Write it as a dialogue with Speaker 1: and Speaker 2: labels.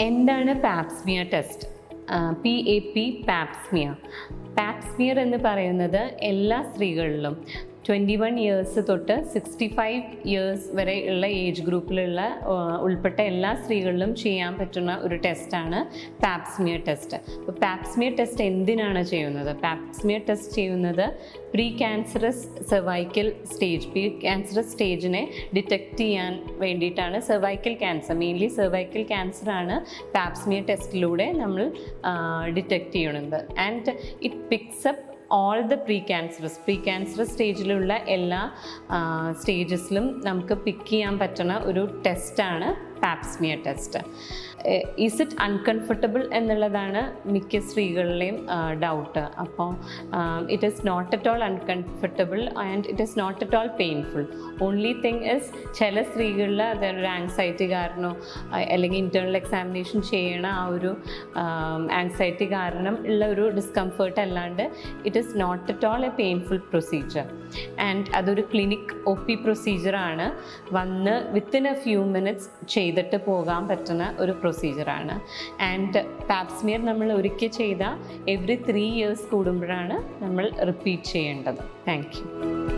Speaker 1: എന്താണ് pap smear test P A P pap smear pap smear എന്ന് പറയുന്നത് എല്ലാ സ്ത്രീകളിലും ട്വന്റി വൺ ഇയേഴ്സ് തൊട്ട് സിക്സ്റ്റി ഫൈവ് ഇയേഴ്സ് വരെ ഉള്ള ഏജ് ഗ്രൂപ്പിലുള്ള ഉൾപ്പെട്ട എല്ലാ സ്ത്രീകളിലും ചെയ്യാൻ പറ്റുന്ന ഒരു ടെസ്റ്റാണ് പാപ്സ്മിയർ ടെസ്റ്റ് അപ്പോൾ പാപ്സ്മിയർ ടെസ്റ്റ് എന്തിനാണ് ചെയ്യുന്നത്? പാപ്സ്മിയർ ടെസ്റ്റ് ചെയ്യുന്നത് pre cancerous cervical stage pre cancerous സ്റ്റേജിനെ detect ചെയ്യാൻ വേണ്ടിയിട്ടാണ് സെർവൈക്കൽ ക്യാൻസർ മെയിൻലി സെർവൈക്കൽ ക്യാൻസറാണ് പാപ്സ്മിയർ ടെസ്റ്റിലൂടെ നമ്മൾ ഡിറ്റക്റ്റ് ചെയ്യുന്നത് and it picks up all the pre cancerous pre cancerous സ്റ്റേജിലുള്ള എല്ലാ സ്റ്റേജസിലും നമുക്ക് പിക്ക് ചെയ്യാൻ പറ്റുന്ന ഒരു ടെസ്റ്റാണ് pap smear test is it uncomfortable എന്നുള്ളതാണ് മിക്ക സ്ത്രീകളിലെയും ഡൗട്ട് അപ്പോൾ it is not at all uncomfortable and it is not at all painful only thing is ചില സ്ത്രീകളിൽ അതൊരു ആങ്സൈറ്റി കാരണമോ ആ, അല്ലെങ്കിൽ ഇന്റേർണൽ എക്സാമിനേഷൻ ചെയ്യണ ആ ഒരു ആങ്സൈറ്റി കാരണം ഉള്ള ഒരു ഡിസ്കംഫേർട്ട് അല്ലാണ്ട് it is not at all a painful procedure and അതൊരു ക്ലിനിക് ഒ പി പ്രൊസീജിയറാണ് വന്ന് വിത്തിൻ എ ഫ്യൂ മിനിറ്റ്സ് ചെയ്തിട്ട് പോകാൻ പറ്റുന്ന ഒരു പ്രൊസീജിയറാണ് ആൻഡ് പാപ്സ്മിയർ നമ്മൾ ഒരിക്കൽ ചെയ്താൽ എവറി ത്രീ ഇയേഴ്സ് കൂടുമ്പോഴാണ് നമ്മൾ റിപ്പീറ്റ് ചെയ്യേണ്ടത്. Thank you